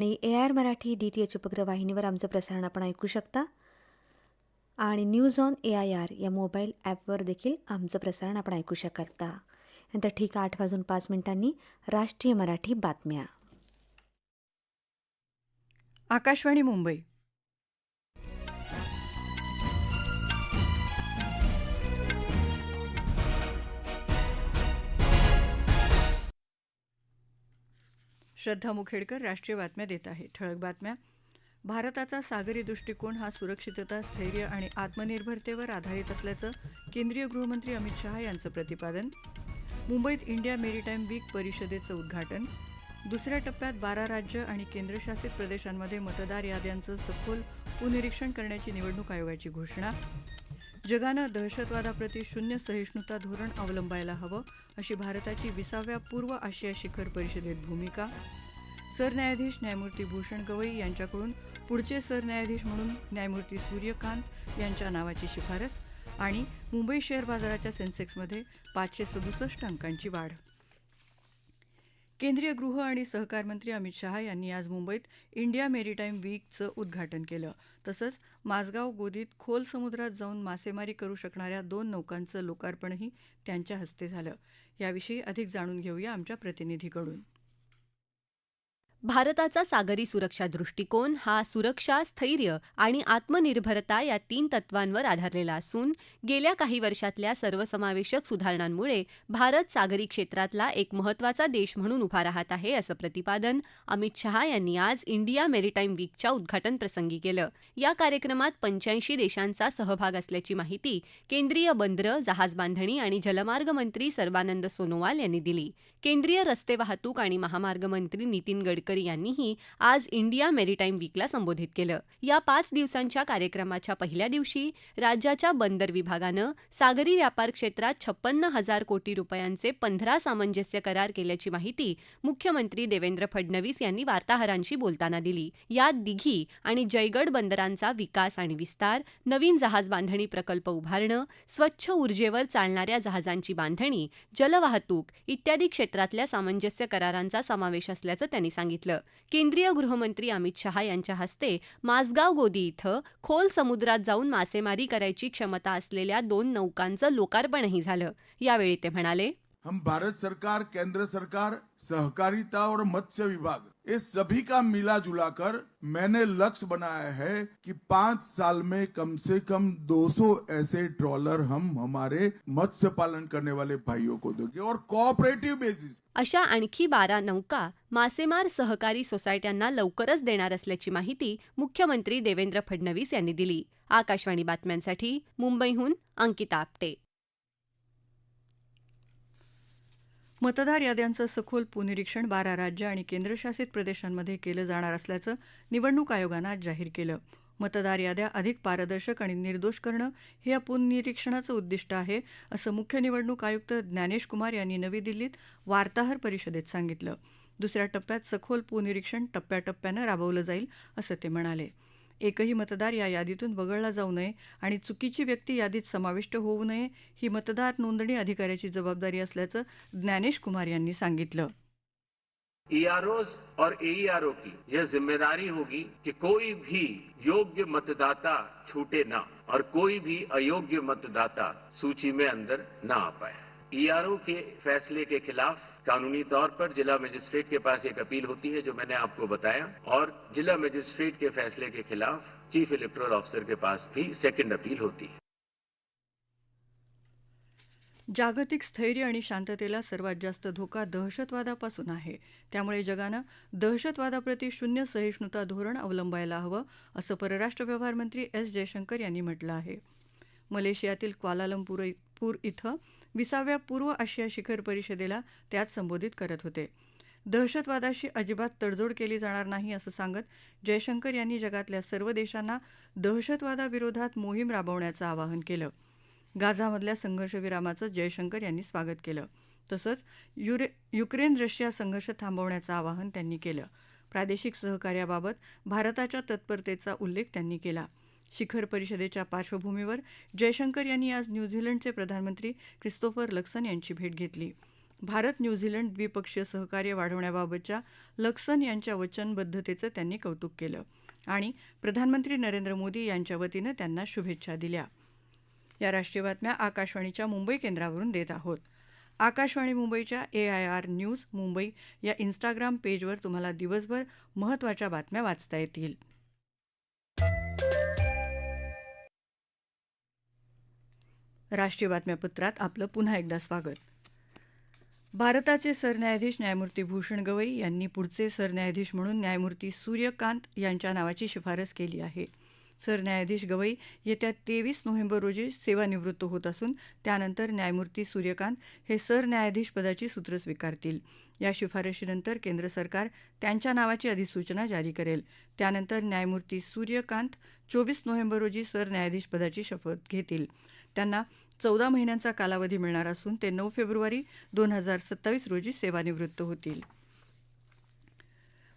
आणि A R Marathi D T H उपग्रवाहिनीवर आमचं प्रसारण आपण ऐकू शकता. आणि news on A I R या मोबाईल ॲपवर देखील आमचं प्रसारण आपण ऐकू शकता. नंतर ठीक आठ वाजून पाच मिनिटांनी राष्ट्रीय मराठी बातम्या. आकाशवाणी मुंबई. श्रद्धा मुखेडकर राष्ट्रीय बातम्या देत आहे ठळक बातम्या. भारताचा सागरी दृष्टिकोन हा सुरक्षितता स्थैर्य आणि आत्मनिर्भरतेवर आधारित असल्याचं केंद्रीय गृहमंत्री अमित शहा यांचं प्रतिपादन. मुंबईत इंडिया मेरीटाईम वीक परिषदेचं उद्घाटन. दुसऱ्या टप्प्यात बारा राज्य आणि केंद्रशासित प्रदेशांमध्ये मतदार याद्यांचं सखोल पुनरीक्षण करण्याची निवडणूक आयोगाची घोषणा. जगानं दहशतवादाप्रती शून्य सहिष्णुता धोरण अवलंबायला हवं अशी भारताची विसाव्या पूर्व आशिया शिखर परिषदेत भूमिका. सरन्यायाधीश न्यायमूर्ती भूषण गवई यांच्याकडून पुढचे सरन्यायाधीश म्हणून न्यायमूर्ती सूर्यकांत यांच्या नावाची शिफारस आणि मुंबई शेअर बाजाराच्या सेन्सेक्समध्ये पाचशे सदुसष्ट अंकांची वाढ. केंद्रीय गृह आणि सहकार मंत्री अमित शहा यांनी आज मुंबईत इंडिया मेरीटाईम वीकचं उद्घाटन केलं. तसंच माझगाव गोदीत खोल समुद्रात जाऊन मासेमारी करू शकणाऱ्या दोन नौकांचं लोकार्पणही त्यांच्या हस्ते झालं. याविषयी अधिक जाणून घेऊया आमच्या प्रतिनिधीकडून. भारताचा सागरी सुरक्षा दृष्टिकोन हा सुरक्षा स्थैर्य आणि आत्मनिर्भरता या तीन तत्वांवर आधारलेला असून गेल्या काही वर्षातल्या सर्वसमावेशक सुधारणांमुळे भारत सागरी क्षेत्रातला एक महत्त्वाचा देश म्हणून उभा राहत आहे असं प्रतिपादन अमित शहा यांनी आज इंडिया मेरीटाईम वीकच्या उद्घाटन प्रसंगी केलं. या कार्यक्रमात पंच्याऐंशी देशांचा सहभाग असल्याची माहिती केंद्रीय बंदरं जहाजबांधणी आणि जलमार्ग मंत्री सर्बानंद सोनोवाल यांनी दिली. केंद्रीय रस्ते वाहतूक आणि महामार्ग मंत्री नितीन गडकरी यांनीही आज इंडिया मेरीटाईम वीकला संबोधित केलं. या पाच दिवसांच्या कार्यक्रमाच्या पहिल्या दिवशी राज्याच्या बंदर विभागानं सागरी व्यापार क्षेत्रात छप्पन्न हजार कोटी रुपयांचे पंधरा सामंजस्य करार केल्याची माहिती मुख्यमंत्री देवेंद्र फडणवीस यांनी वार्ताहरांशी बोलताना दिली. यात दिघी आणि जयगड बंदरांचा विकास आणि विस्तार नवीन जहाज बांधणी प्रकल्प उभारणं स्वच्छ ऊर्जेवर चालणाऱ्या जहाजांची बांधणी जलवाहतूक इत्यादी क्षेत्रातल्या सामंजस्य करारांचा समावेश असल्याचं त्यांनी सांगितलं. केंद्रीय गृहमंत्री अमित शहा यांच्या हस्ते माझगाव गोदी इथं खोल समुद्रात जाऊन मासेमारी करायची क्षमता असलेल्या दोन नौकांचं लोकार्पणही झालं. यावेळी ते म्हणाले. हम भारत सरकार केंद्र सरकार सहकारिता और मत्स्य विभाग इस सभी का मिला जुला कर मैंने लक्ष्य बनाया है कि पांच साल में कम से कम 200 ऐसे ट्रॉलर हम हमारे मत्स्य पालन करने वाले भाइयों को देंगे और कोऑपरेटिव बेसिस अशा आणखी बारा नौका मासेमार सहकारी सोसायट्यांना लवकरच देणार असल्याची माहिती मुख्यमंत्री देवेंद्र फडणवीस यांनी दिली. आकाशवाणी बातम्यांसाठी मुंबईहून अंकिता आपटे. मतदार याद्यांचं सखोल पुनरीक्षण बारा राज्य आणि केंद्रशासित प्रदेशांमध्ये केलं जाणार असल्याचं निवडणूक आयोगानं आज जाहीर केलं. मतदार याद्या अधिक पारदर्शक आणि निर्दोष करणं हे या पुननिरीक्षणाचं उद्दिष्ट आहे असं मुख्य निवडणूक आयुक्त ज्ञानेश कुमार यांनी नवी दिल्लीत वार्ताहर परिषदेत सांगितलं. दुसऱ्या टप्प्यात सखोल पुनरीक्षण टप्प्याटप्प्यानं राबवलं जाईल असं ते म्हणाले. एकही मतदार या यादीतून वगळला जाऊ नये आणि चुकीची व्यक्ती यादीत समाविष्ट होऊ नये ही मतदार नोंदणी अधिकाऱ्याची जबाबदारी असल्याचं ज्ञानेश कुमार यांनी सांगितलं. ईआरओ और एईआरओ की यह जिम्मेदारी होगी कि कोई भी योग्य मतदाता छूटे ना और कोई भी अयोग्य मतदाता सूची में अंदर ना आ पाए। ईआरओ के फैसले के खिलाफ कानूनी तौर पर जिला मजिस्ट्रेट के पास एक अपील होती है जो मैंने आपको बताया। और जिला मजिस्ट्रेट के फैसले के खिलाफ चीफ इलेक्टोरल ऑफिसर के पास भी सेकंड अपील होती है। जागतिक स्थैर्य आणि शांततेला सर्वात जास्त धोका दहशतवादापासून आहे. त्यामुळे जगानं दहशतवादाप्रती शून्य सहिष्णुता धोरण अवलंबायला हवं असं परराष्ट्र व्यवहार मंत्री एस जयशंकर यांनी म्हटलं आहे. मलेशियातील क्वालालंपूर इथं विसाव्या पूर्व आशिया शिखर परिषदेला त्यात संबोधित करत होते. दहशतवादाशी अजिबात तडजोड केली जाणार नाही असं सांगत जयशंकर यांनी जगातल्या सर्व देशांना दहशतवादाविरोधात मोहीम राबवण्याचं आवाहन केलं. गाझामधल्या संघर्षविरामाचं जयशंकर यांनी स्वागत केलं. तसंच युरे युक्रेन रशिया संघर्ष थांबवण्याचं आवाहन त्यांनी केलं. प्रादेशिक सहकार्याबाबत भारताच्या तत्परतेचा उल्लेख त्यांनी केला. शिखर परिषदेच्या पार्श्वभूमीवर जयशंकर यांनी आज न्यूझीलंडचे प्रधानमंत्री क्रिस्तोफर लक्सन यांची भेट घेतली. भारत न्यूझीलंड द्विपक्षीय सहकार्य वाढवण्याबाबतच्या लक्सन यांच्या वचनबद्धतेचं त्यांनी कौतुक केलं आणि प्रधानमंत्री नरेंद्र मोदी यांच्या वतीनं त्यांना शुभेच्छा दिल्या. या राष्ट्रीय बातम्या आकाशवाणीच्या मुंबई केंद्रावरून देत आहोत. आकाशवाणी मुंबईच्या A I R news Mumbai या इन्स्टाग्राम पेजवर तुम्हाला दिवसभर महत्त्वाच्या बातम्या वाचता येतील. राष्ट्रीय बातम्यापत्रात आपलं पुन्हा एकदा स्वागत. भारताचे सरन्यायाधीश न्यायमूर्ती भूषण गवई यांनी पुढचे सरन्यायाधीश म्हणून न्यायमूर्ती सूर्यकांत यांच्या नावाची शिफारस केली आहे. सरन्यायाधीश गवई येत्या तेवीस नोव्हेंबर रोजी सेवानिवृत्त होत असून त्यानंतर न्यायमूर्ती सूर्यकांत हे सरन्यायाधीश पदाची सूत्र स्वीकारतील. या शिफारशीनंतर केंद्र सरकार त्यांच्या नावाची अधिसूचना जारी करेल. त्यानंतर न्यायमूर्ती सूर्यकांत चोवीस नोव्हेंबर रोजी सरन्यायाधीश पदाची शपथ घेतील. त्यांना चौदा महिन्यांचा कालावधी मिळणार असून ते नऊ फेब्रुवारी दोन हजार सत्तावीस रोजी सेवानिवृत्त होतील.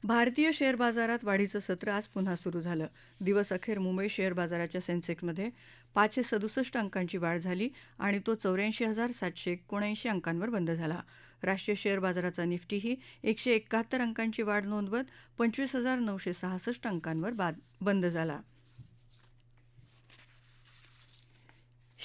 भारतीय शेअर बाजारात वाढीचं सत्र आज पुन्हा सुरू झालं. दिवस अखेर मुंबई शेअर बाजाराच्या सेन्सेक्समध्ये पाचशे सदुसष्ट अंकांची वाढ झाली आणि तो चौऱ्याऐंशी हजार सातशे एकोणऐंशी अंकांवर बंद झाला. राष्ट्रीय शेअर बाजाराचा निफ्टीही एकशे एकाहत्तर अंकांची वाढ नोंदवत पंचवीस हजार नऊशे सहासष्ट अंकांवर बाद बंद झाला.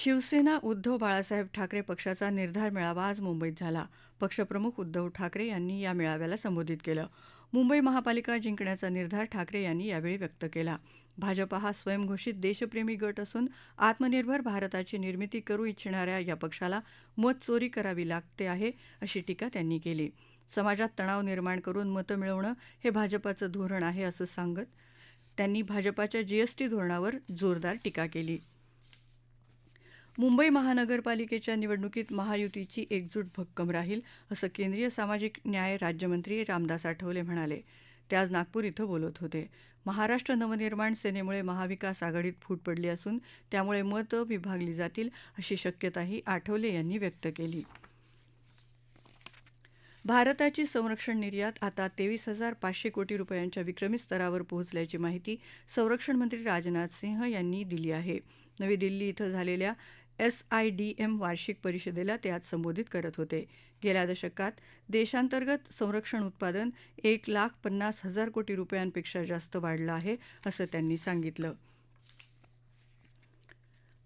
शिवसेना उद्धव बाळासाहेब ठाकरे पक्षाचा निर्धार मेळावा आज मुंबईत झाला. पक्षप्रमुख उद्धव ठाकरे यांनी या मेळाव्याला संबोधित केलं. मुंबई महापालिका जिंकण्याचा निर्धार ठाकरे यांनी यावेळी व्यक्त केला. भाजपा हा स्वयंघोषित देशप्रेमी गट असून आत्मनिर्भर भारताची निर्मिती करू इच्छिणाऱ्या या पक्षाला मत चोरी करावी लागते आहे अशी टीका त्यांनी केली. समाजात तणाव निर्माण करून मतं मिळवणं हे भाजपाचं धोरण आहे असं सांगत त्यांनी भाजपाच्या जीएसटी धोरणावर जोरदार टीका केली. मुंबई महानगरपालिकेच्या निवडणुकीत महायुतीची एकजूट भक्कम राहील असं केंद्रीय सामाजिक न्याय राज्यमंत्री रामदास आठवले म्हणाले. ते आज नागपूर इथं बोलत होते. महाराष्ट्र नवनिर्माण सेनेमुळे महाविकास आघाडीत फूट पडली असून त्यामुळे मतं विभागली जातील अशी शक्यताही आठवले यांनी व्यक्त केली. भारताची संरक्षण निर्यात आता तेवीस हजार पाचशे कोटी रुपयांच्या विक्रमी स्तरावर पोहोचल्याची माहिती संरक्षण मंत्री राजनाथ सिंह यांनी दिली आहे. नवी दिल्ली इथं झालेल्या एस आय डी एम वार्षिक परिषदेला ते आज संबोधित करत होते. गेल्या दशकात देशांतर्गत संरक्षण उत्पादन एक लाख पन्नास हजार कोटी रुपयांपेक्षा जास्त वाढलं आहे असं त्यांनी सांगितलं.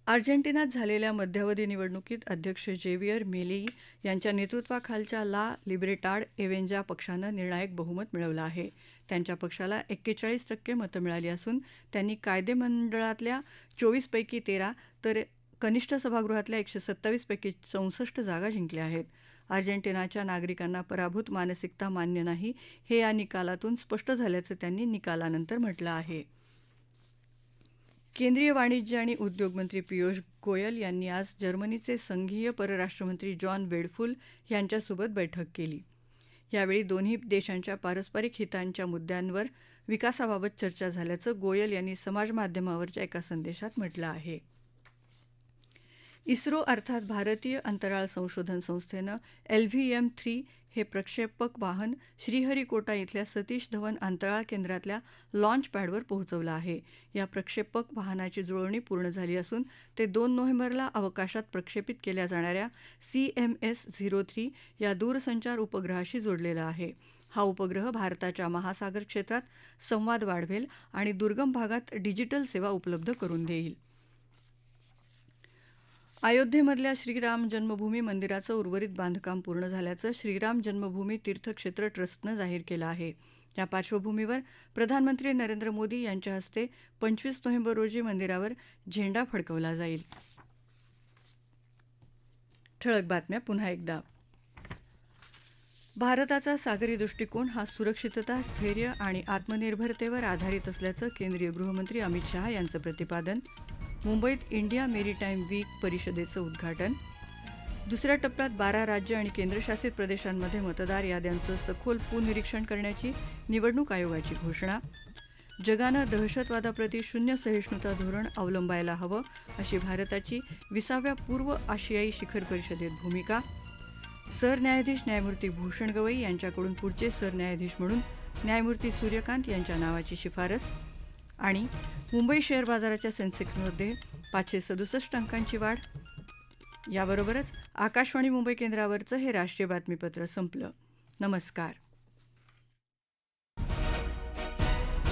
अर्जेंटिनात झालेल्या मध्यावधी निवडणुकीत अध्यक्ष जेवियर मेलेई यांच्या नेतृत्वाखालच्या ला लिबरेटाड एवेंजा पक्षानं निर्णायक बहुमत मिळवलं आहे. त्यांच्या पक्षाला एक्केचाळीस टक्के मतं मिळाली असून त्यांनी कायदेमंडळातल्या चोवीसपैकी तेरा तर कनिष्ठ सभागृहातल्या एकशे सत्तावीसपैकी चौसष्ट जागा जिंकल्या आहेत. अर्जेंटिनाच्या नागरिकांना पराभूत मानसिकता मान्य नाही हे या निकालातून स्पष्ट झाल्याचं त्यांनी निकालानंतर म्हटलं आहे. केंद्रीय वाणिज्य आणि उद्योग मंत्री पियुष गोयल यांनी आज जर्मनीचे संघीय परराष्ट्रमंत्री जॉन वेडफुल यांच्यासोबत बैठक केली. यावेळी दोन्ही देशांच्या पारस्परिक हितांच्या मुद्द्यांवर विकासाबाबत चर्चा झाल्याचं गोयल यांनी समाजमाध्यमावरच्या एका संदेशात म्हटलं आहे. इस्रो अर्थात भारतीय अंतराळ संशोधन संस्थेनं एल व्ही एम थ्री हे प्रक्षेपक वाहन श्रीहरिकोटा इथल्या सतीश धवन अंतराळ केंद्रातल्या लॉन्च पॅडवर पोहोचवलं आहे. या प्रक्षेपक वाहनाची जुळवणी पूर्ण झाली असून ते दोन नोव्हेंबरला अवकाशात प्रक्षेपित केल्या जाणाऱ्या C M S zero three या दूरसंचार उपग्रहाशी जोडलेलं आहे. हा उपग्रह भारताच्या महासागर क्षेत्रात संवाद वाढवेल आणि दुर्गम भागात डिजिटल सेवा उपलब्ध करून देईल. अयोध्येमधल्या श्रीराम जन्मभूमी मंदिराचं उर्वरित बांधकाम पूर्ण झाल्याचं श्रीराम जन्मभूमी तीर्थक्षेत्र ट्रस्टनं जाहीर केलं आहे. या पार्श्वभूमीवर प्रधानमंत्री नरेंद्र मोदी यांच्या हस्ते पंचवीस नोव्हेंबर रोजी मंदिरावर झेंडा फडकवला जाईल. ठळक बातम्या पुन्हा एकदा. भारताचा सागरी दृष्टिकोन हा सुरक्षितता स्थैर्य आणि आत्मनिर्भरतेवर आधारित असल्याचं केंद्रीय गृहमंत्री अमित शहा यांचं प्रतिपादन मुंबईत इंडिया मेरीटाईम वीक परिषदेचं उद्घाटन. दुसऱ्या टप्प्यात बारा राज्य आणि केंद्रशासित प्रदेशांमध्ये मतदार याद्यांचं सखोल पुनरीक्षण करण्याची निवडणूक आयोगाची घोषणा. जगानं दहशतवादाप्रती शून्य सहिष्णुता धोरण अवलंबायला हवं अशी भारताची विसाव्या पूर्व आशियाई शिखर परिषदेत भूमिका. सरन्यायाधीश न्यायमूर्ती भूषण गवई यांच्याकडून पुढचे सरन्यायाधीश म्हणून न्यायमूर्ती सूर्यकांत यांच्या नावाची शिफारस. आणि मुंबई शेअर बाजाराच्या सेन्सेक्समध्ये पाचशे सदुसष्ट अंकांची वाढ. याबरोबरच आकाशवाणी मुंबई केंद्रावरचं हे राष्ट्रीय बातमीपत्र संपलं. नमस्कार.